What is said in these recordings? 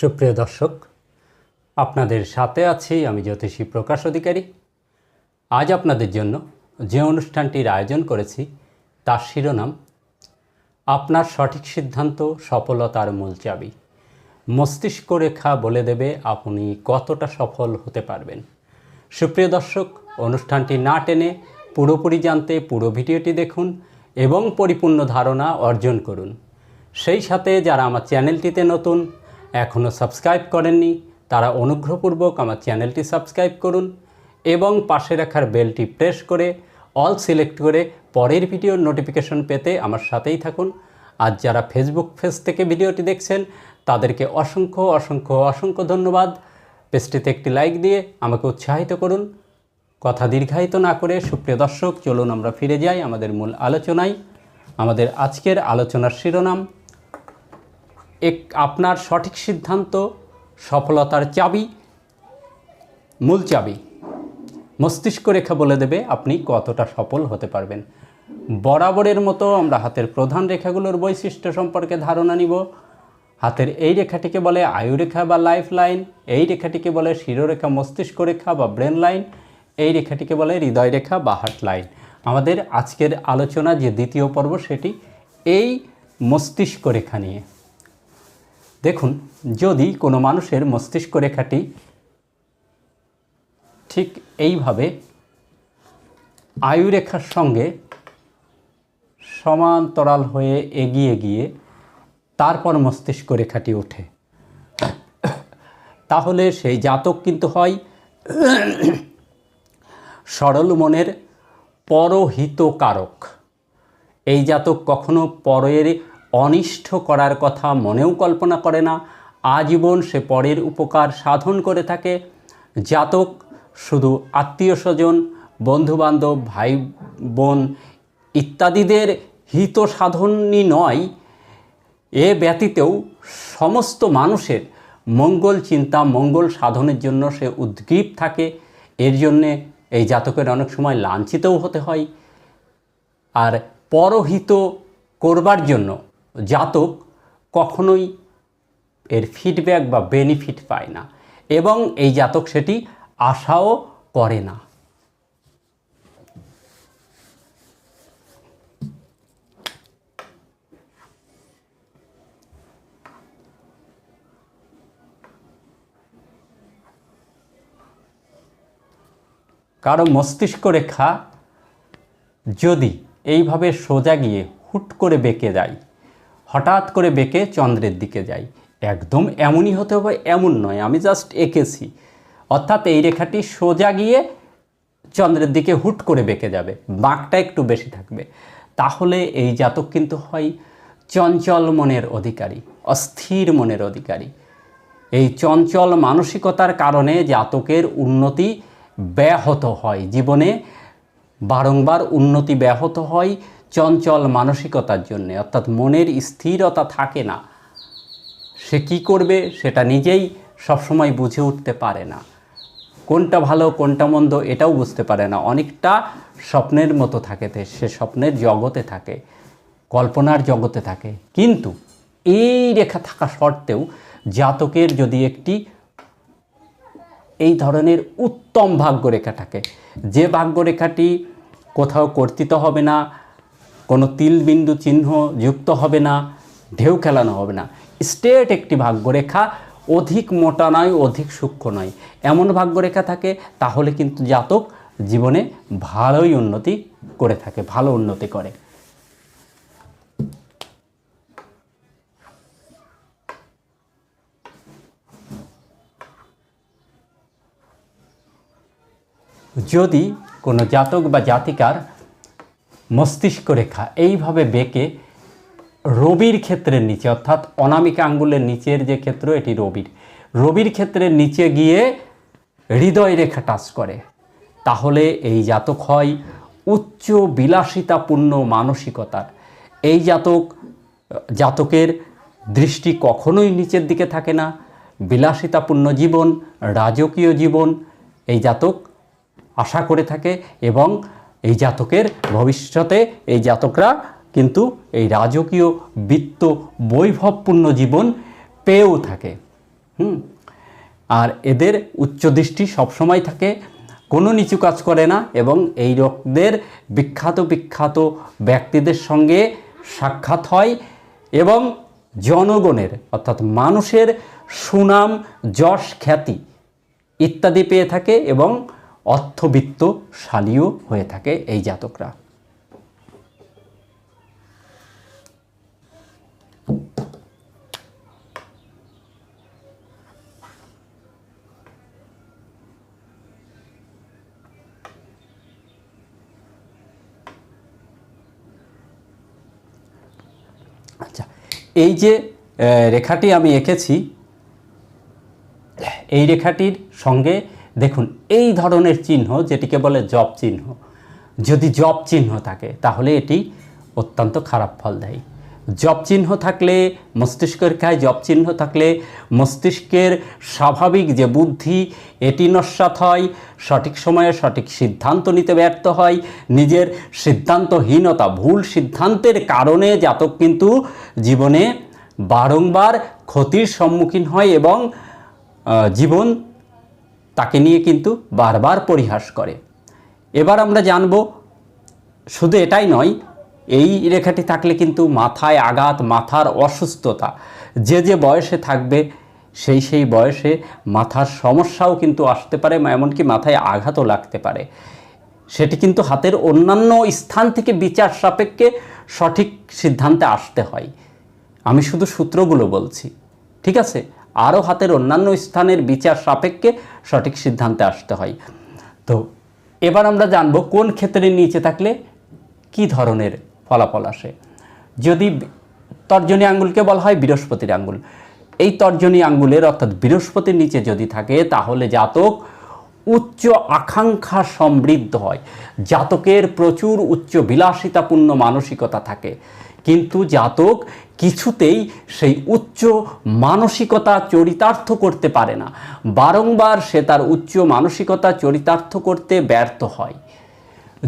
সুপ্রিয় দর্শক, আপনাদের সাথে আছি আমি জ্যোতিষী প্রকাশ অধিকারী। আজ আপনাদের জন্য যে অনুষ্ঠানটির আয়োজন করেছি, তার শিরোনাম, আপনার সঠিক সিদ্ধান্ত, সফলতার মূল চাবি। মস্তিষ্ক রেখা বলে দেবে আপনি কতটা সফল হতে পারবেন। সুপ্রিয় দর্শক, অনুষ্ঠানটি না টেনে পুরোপুরি জানতে পুরো ভিডিওটি দেখুন এবং পরিপূর্ণ ধারণা অর্জন করুন। সেই সাথে যারা আমার চ্যানেলটিতে নতুন এখনও সাবস্ক্রাইব করেননি, তারা অনুগ্রহপূর্বক আমার চ্যানেলটি সাবস্ক্রাইব করুন এবং পাশে রাখার বেলটি প্রেস করে অল সিলেক্ট করে পরের ভিডিওর নোটিফিকেশন পেতে আমার সাথেই থাকুন। আর যারা ফেসবুক পেজ থেকে ভিডিওটি দেখছেন, তাদেরকে অসংখ্য অসংখ্য অসংখ্য ধন্যবাদ। পেজটিতে একটি লাইক দিয়ে আমাকে উৎসাহিত করুন। কথা দীর্ঘায়িত না করে সুপ্রিয় দর্শক, চলুন আমরা ফিরে যাই আমাদের মূল আলোচনায়। আমাদের আজকের আলোচনার শিরোনাম এক আপনার সঠিক সিদ্ধান্ত, সফলতার চাবি, মূল চাবি। মস্তিষ্ক রেখা বলে দেবে আপনি কতটা সফল হতে পারবেন। বরাবরের মতো আমরা হাতের প্রধান রেখাগুলোর বৈশিষ্ট্য সম্পর্কে ধারণা নিব। হাতের এই রেখাটিকে বলে আয়ু রেখা বা লাইফ লাইন, এই রেখাটিকে বলে শিরোরেখা মস্তিষ্ক রেখা বা ব্রেন লাইন, এই রেখাটিকে বলে হৃদয় রেখা বা হার্ট লাইন। আমাদের আজকের আলোচনা, যে দ্বিতীয় পর্ব, সেটি এই মস্তিষ্ক রেখা নিয়ে। দেখুন, যদি কোনো মানুষের মস্তিষ্ক রেখাটি ঠিক এইভাবে আয়ুরেখার সঙ্গে সমান্তরাল হয়ে এগিয়ে গিয়ে তারপর মস্তিষ্ক রেখাটি ওঠে, তাহলে সেই জাতক কিন্তু হয় সরল মনের পরহিতকারক। এই জাতক কখনো পরের অনিষ্ট করার কথা মনেও কল্পনা করে না। আজীবন সে পরের উপকার সাধন করে থাকে। জাতক, শুধু আত্মীয় স্বজন, বন্ধুবান্ধব ভাই বোন ইত্যাদিদের হিত সাধনই নয়, এ ব্যতীতেও সমস্ত মানুষের মঙ্গল চিন্তা, মঙ্গল সাধনের জন্য সে উদ্গ্রীব থাকে। এর জন্যে এই জাতকের অনেক সময় লাঞ্ছিতও হতে হয়। আর পরহিত করবার জন্য জাতক কখনোই এর ফিডব্যাক বা বেনিফিট পায় না এবং এই জাতক সেটি আশাও করে না। কারও মস্তিষ্ক রেখা যদি এইভাবে সোজা গিয়ে হুট করে বেঁকে যায় হঠাৎ করে বেঁকে চন্দ্রের দিকে যাই। একদম এমনই হতে হবে, এমন নয়, আমি জাস্ট এঁকেছি। অর্থাৎ এই রেখাটি সোজা গিয়ে চন্দ্রের দিকে হুট করে বেঁকে যাবে, বাঁকটা একটু বেশি থাকবে। তাহলে এই জাতক কিন্তু হয় চঞ্চল মনের অধিকারী, অস্থির মনের অধিকারী। এই চঞ্চল মানসিকতার কারণে জাতকের উন্নতি ব্যাহত হয়। জীবনে বারংবার উন্নতি ব্যাহত হয় চঞ্চল মানসিকতার জন্যে, অর্থাৎ মনের স্থিরতা থাকে না। সে কি করবে সেটা নিজেই সবসময় বুঝে উঠতে পারে না। কোনটা ভালো, কোনটা মন্দ এটাও বুঝতে পারে না। অনেকটা স্বপ্নের মতো থাকে সে স্বপ্নের জগতে থাকে, কল্পনার জগতে থাকে। কিন্তু এই রেখা থাকা সত্ত্বেও জাতকের যদি একটি এই ধরনের উত্তম ভাগ্যরেখা থাকে, যে ভাগ্যরেখাটি কোথাও কর্তিত হবে না কোনো তিল বিন্দু চিহ্ন যুক্ত হবে না, ঢেউ খেলানো হবে না। স্টেট একটি ভাগ্যরেখা, অধিক মোটা নয়, অধিক সূক্ষ্ম নয়। এমন ভাগ্যরেখা থাকে, তাহলে কিন্তু জাতক জীবনে ভালোই উন্নতি করে থাকে, ভালো উন্নতি করে। যদি কোনো জাতক বা জাতিকার মস্তিষ্ক রেখা এইভাবে বেঁকে রবির ক্ষেত্রের নিচে, অর্থাৎ অনামিকা আঙ্গুলের নিচের যে ক্ষেত্র, এটি রবির। রবির ক্ষেত্রের নিচে গিয়ে হৃদয় রেখা টাচ করে। তাহলে এই জাতক হয় উচ্চ বিলাসিতাপূর্ণ মানসিকতার। এই জাতক, জাতকের দৃষ্টি কখনোই নিচের দিকে থাকে না। বিলাসিতাপূর্ণ জীবন, রাজকীয় জীবন, এই জাতক আশা করে থাকে এবং এই জাতকের ভবিষ্যতে এই জাতকরা কিন্তু এই রাজকীয় বৃত্ত বৈভবপূর্ণ জীবন পেয়েও থাকে। হুম? আর এদের উচ্চ দৃষ্টি সবসময় থাকে, কোনো নিচু কাজ করে না এবং এই লোকদের বিখ্যাত বিখ্যাত ব্যক্তিদের সঙ্গে সাক্ষাৎ হয় এবং জনগণের অর্থাৎ মানুষের সুনাম, যশ, খ্যাতি ইত্যাদি পেয়ে থাকে এবং অর্থবিত্তশালীও হয়ে থাকে এই জাতকরা। আচ্ছা এই যে রেখাটি আমি এঁকেছি এই রেখাটির সঙ্গে দেখুন, এই ধরনের চিহ্ন যেটিকে বলে জব চিহ্ন, যদি জব চিহ্ন থাকে, তাহলে এটি অত্যন্ত খারাপ ফল দেয়। জব চিহ্ন থাকলে, মস্তিষ্কের খায় জব চিহ্ন থাকলে, মস্তিষ্কের স্বাভাবিক যে বুদ্ধি, এটি নস্বাত হয়, সঠিক সময়ে সঠিক সিদ্ধান্ত নিতে ব্যর্থ হয়, নিজের সিদ্ধান্তহীনতা, ভুল সিদ্ধান্তের কারণে জাতক কিন্তু জীবনে বারংবার ক্ষতির সম্মুখীন হয় এবং জীবন তাকে নিয়ে কিন্তু বারবার পরিহাস করে। এবার আমরা জানব, শুধু এটাই নয়, এই রেখাটি থাকলে কিন্তু মাথায় আঘাত, মাথার অসুস্থতা, যে যে বয়সে থাকবে, সেই সেই বয়সে মাথার সমস্যাও কিন্তু আসতে পারে, এমনকি মাথায় আঘাতও লাগতে পারে। সেটি কিন্তু হাতের অন্যান্য স্থান থেকে বিচার সাপেক্ষে সঠিক সিদ্ধান্তে আসতে হয়। আমি শুধু সূত্রগুলো বলছি, ঠিক আছে? আরও হাতের অন্যান্য স্থানের বিচার সাপেক্ষে সঠিক সিদ্ধান্তে আসতে হয়। তো এবার আমরা জানব কোন ক্ষেত্রে নিচে থাকলে কি ধরনের ফলাফল আসে। যদি তর্জনী আঙ্গুলকে বলা হয় বৃহস্পতির আঙ্গুল। এই তর্জনী আঙ্গুলের অর্থাৎ বৃহস্পতির নিচে যদি থাকে তাহলে জাতক উচ্চ আকাঙ্ক্ষা সমৃদ্ধ হয়। জাতকের প্রচুর উচ্চ বিলাসিতাপূর্ণ মানসিকতা থাকে। কিন্তু জাতক কিছুতেই সেই উচ্চ মানসিকতা চরিতার্থ করতে পারে না। বারংবার সে তার উচ্চ মানসিকতা চরিতার্থ করতে ব্যর্থ হয়।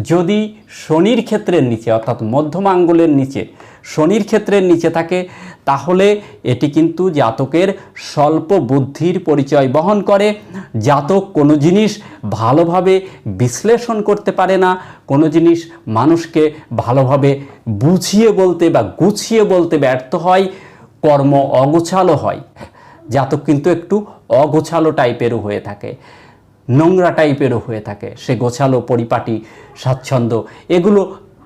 যদি শনির ক্ষেত্রের নিচে, অর্থাৎ মধ্যম আঙ্গুলের নিচে শনির ক্ষেত্রের নিচে থাকে, তাহলে এটি কিন্তু জাতকের স্বল্প বুদ্ধির পরিচয় বহন করে। জাতক কোনো জিনিস ভালোভাবে বিশ্লেষণ করতে পারে না, কোনো জিনিস মানুষকে ভালোভাবে বুঝিয়ে বলতে বা গুছিয়ে বলতে ব্যর্থ হয়, কর্ম অগোছালো হয়। জাতক কিন্তু একটু অগোছালো টাইপেরও হয়ে থাকে, নোংরা টাইপেরও হয়ে থাকে, সে গোছালো, পরিপাটি, স্বাচ্ছন্দ্য, এগুলো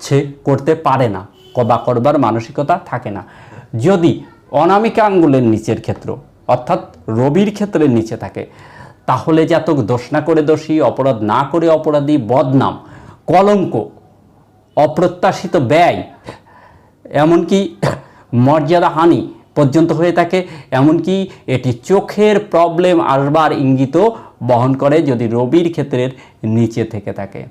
সে করতে পারে না। বা করবার মানসিকতা থাকে না। যদি অনামিকা আঙ্গুলের নিচের ক্ষেত্র অর্থাৎ রবির ক্ষেত্রের নিচে থাকে, তাহলে জাতক দোষ না করে দোষী, অপরাধ না করে অপরাধী, বদনাম, কলঙ্ক, অপ্রত্যাশিত ব্যয়, এমনকি মর্যাদাহানি পর্যন্ত হয়ে থাকে, এমনকি এটি চোখের প্রবলেম আসবার ইঙ্গিত বহন করে যদি রবির ক্ষেত্রের নিচে থেকে থাকে।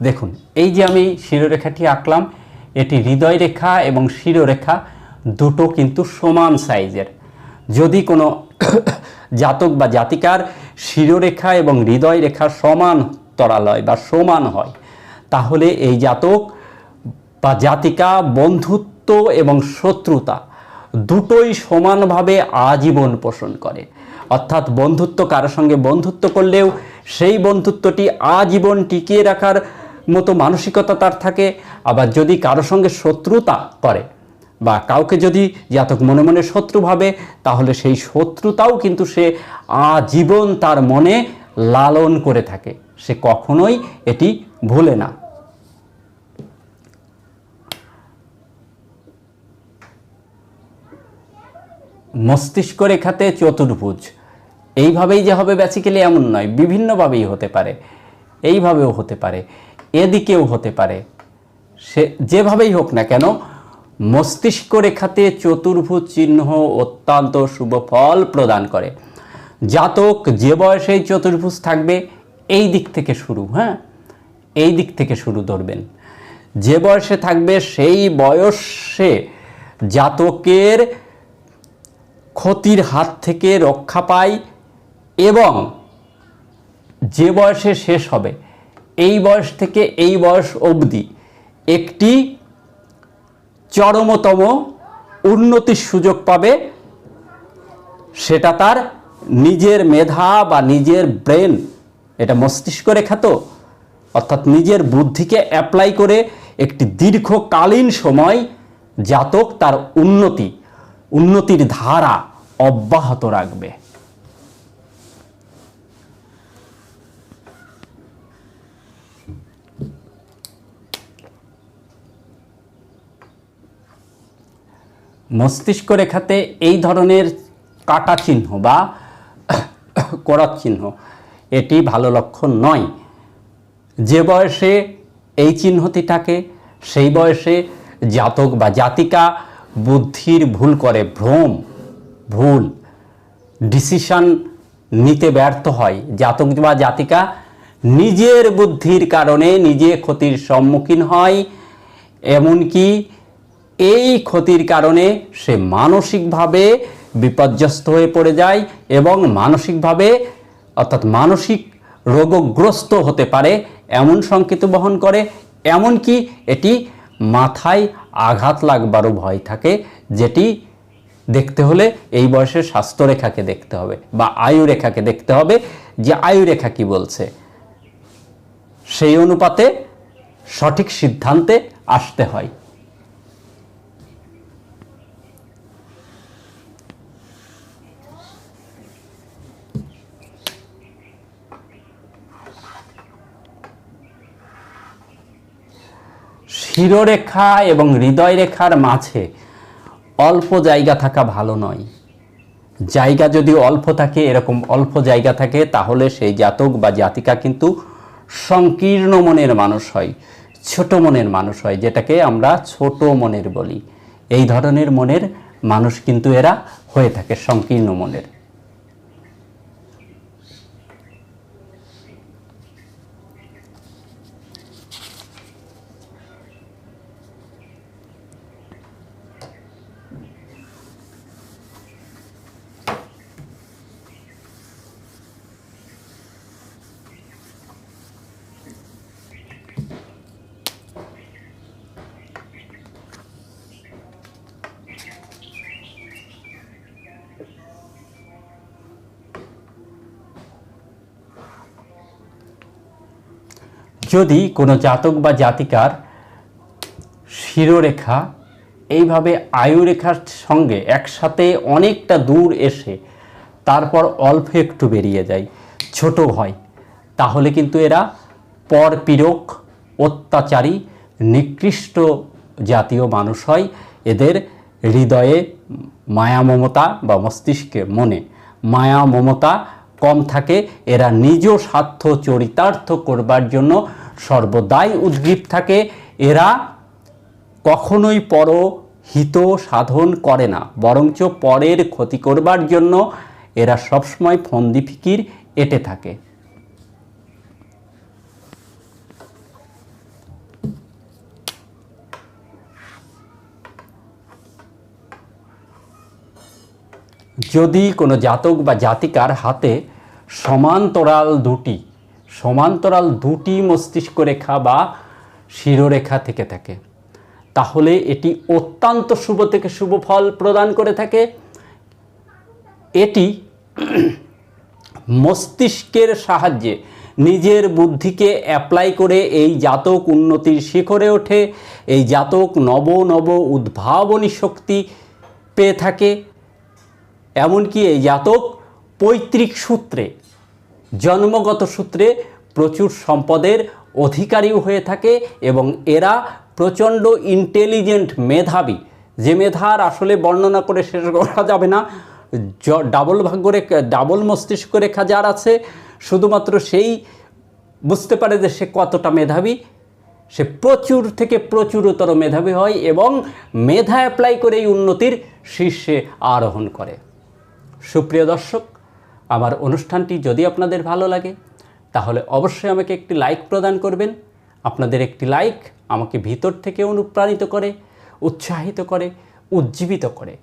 দেখুন, এই যে আমি শিরোরেখাটি আঁকলাম, এটি হৃদয় রেখা এবং শিরোরেখা দুটো কিন্তু সমান সাইজের। যদি কোনো জাতক বা জাতিকার শিরোরেখা এবং হৃদয় রেখা সমান তরালয় বা সমান হয়, তাহলে এই জাতক বা জাতিকা, বন্ধুত্ব এবং শত্রুতা দুটোই সমানভাবে আজীবন পোষণ করে। অর্থাৎ বন্ধুত্ব কারোর সঙ্গে বন্ধুত্ব করলেও সেই বন্ধুত্বটি আজীবন টিকিয়ে রাখার মতো মানসিকতা তার থাকে, আবার যদি কারোর সঙ্গে শত্রুতা করে বা কাউকে যদি জাতক মনে মনে শত্রু ভাবে, তাহলে সেই শত্রুতাও কিন্তু সে আজীবন তার মনে লালন করে থাকে। সে কখনোই এটি ভুলে না। মস্তিষ্ক রেখাতে চতুর্ভুজ। এইভাবেই যে হবে বেসিক্যালি এমন নয়, বিভিন্নভাবেই হতে পারে। এইভাবেও হতে পারে। এদিকেও হতে পারে। সে যেভাবেই হোক না কেন, মস্তিষ্ক রেখাতে চতুর্ভুজ চিহ্ন অত্যন্ত শুভ ফল প্রদান করে। জাতক যে বয়সেই চতুর্ভুজ থাকবে, এই দিক থেকে শুরু হ্যাঁ? এই দিক থেকে শুরু ধরবেন। যে বয়সে থাকবে, সেই বয়সে জাতকের ক্ষতির হাত থেকে রক্ষা পায় এবং যে বয়সে শেষ হবে এই বয়স থেকে এই বয়স অবধি একটি চরমতম উন্নতির সুযোগ পাবে। সেটা তার নিজের মেধা বা নিজের ব্রেন, এটা মস্তিষ্ক রেখা তো অর্থাৎ নিজের বুদ্ধিকে অ্যাপ্লাই করে একটি দীর্ঘকালীন সময় জাতক তার উন্নতি, উন্নতির ধারা অব্যাহত রাখবে। মস্তিষ্ক রেখাতে এই ধরনের কাটা চিহ্ন বা করাত চিহ্ন, এটি ভালো লক্ষণ নয়। যে বয়সে এই চিহ্নটি থাকে, সেই বয়সে জাতক বা জাতিকা বুদ্ধির ভুল করে, ভ্রম, ভুল, ডিসিশন নিতে ব্যর্থ হয়। জাতক বা জাতিকা নিজের বুদ্ধির কারণে নিজে ক্ষতির সম্মুখীন হয়, এমনকি এই ক্ষতির কারণে সে মানসিকভাবে বিপর্যস্ত হয়ে পড়ে যায় এবং মানসিকভাবে, অর্থাৎ মানসিক রোগগ্রস্ত হতে পারে এমন সংকেত বহন করে, এমনকি এটি মাথায় আঘাত লাগবারও ভয় থাকে, যেটি দেখতে হলে এই বয়সের স্বাস্থ্যরেখাকে দেখতে হবে বা আয়ু রেখাকে দেখতে হবে, যে আয়ু রেখা কি বলছে। সেই অনুপাতে সঠিক সিদ্ধান্তে আসতে হয়। শিরোরেখা এবং হৃদয় রেখার মাঝে অল্প জায়গা থাকা ভালো নয়। জায়গা যদি অল্প থাকে, এরকম অল্প জায়গা থাকে, তাহলে সেই জাতক বা জাতিকা কিন্তু সংকীর্ণ মনের মানুষ হয়, ছোট মনের মানুষ হয়, যেটাকে আমরা ছোট মনের বলি। এই ধরনের মনের মানুষ কিন্তু এরা হয়ে থাকে সংকীর্ণ মনের। যদি কোনো জাতক বা জাতিকার শিরোরেখা এইভাবে আয়ুরেখার সঙ্গে একসাথে অনেকটা দূর এসে তারপর অল্প একটু বেরিয়ে যায়, ছোট হয়, তাহলে কিন্তু এরা পরপীড়ক, অত্যাচারী, নিকৃষ্ট জাতীয় মানুষ হয়। এদের হৃদয়ে মায়া মমতা বা মস্তিষ্কে মনে মায়া মমতা কম থাকে। এরা নিজ স্বার্থ চরিতার্থ করবার জন্য সর্বদাই উদ্গ্রীব থাকে। এরা কখনোই পর হিত সাধন করে না, বরঞ্চ পরের ক্ষতি করবার জন্য এরা সবসময় ফন্দি ফিকির এটে থাকে। যদি কোনো জাতক বা জাতিকার হাতে সমান্তরাল দুটি সমান্তরাল দুটি মস্তিষ্ক রেখা বা শিরোরেখা থেকে থাকে। তাহলে এটি অত্যন্ত শুভ থেকে শুভ ফল প্রদান করে থাকে। এটি মস্তিষ্কের সাহায্যে নিজের বুদ্ধিকে অ্যাপ্লাই করে এই জাতক উন্নতির শিখরে ওঠে। এই জাতক নব নব উদ্ভাবনী শক্তি পেয়ে থাকে। এমনকি এই জাতক পৈতৃক সূত্রে জন্মগত সূত্রে প্রচুর সম্পদের অধিকারীও হয়ে থাকে এবং এরা প্রচণ্ড ইন্টেলিজেন্ট মেধাবী। যে মেধার আসলে বর্ণনা করে শেষ করা যাবে না। ডাবল ভাগ্য রেখা ডাবল মস্তিষ্ক রেখা যার আছে, শুধুমাত্র সেই বুঝতে পারে যে সে কতটা মেধাবী। সে প্রচুর থেকে প্রচুরতর মেধাবী হয় এবং মেধা অ্যাপ্লাই করে এই উন্নতির শীর্ষে আরোহণ করে। সুপ্রিয় দর্শক আমার অনুষ্ঠানটি যদি আপনাদের ভালো লাগে, তাহলে অবশ্যই আমাকে একটি লাইক প্রদান করবেন। আপনাদের একটি লাইক আমাকে ভিতর থেকে অনুপ্রাণিত করে, উৎসাহিত করে, উজ্জীবিত করে।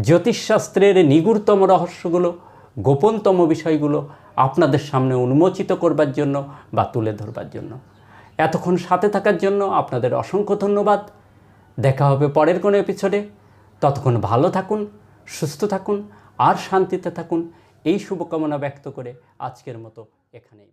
জ্যোতিষশাস্ত্রের নিগুড়তম রহস্যগুলো, গোপনতম বিষয়গুলো আপনাদের সামনে উন্মোচিত করবার জন্য বা তুলে ধরবার জন্য। এতক্ষণ সাথে থাকার জন্য আপনাদের অসংখ্য ধন্যবাদ। দেখা হবে পরের কোনো এপিসোডে। ততক্ষণ ভালো থাকুন, সুস্থ থাকুন, আর শান্তিতে থাকুন। এই শুভকামনা ব্যক্ত করে আজকের মতো এখানেই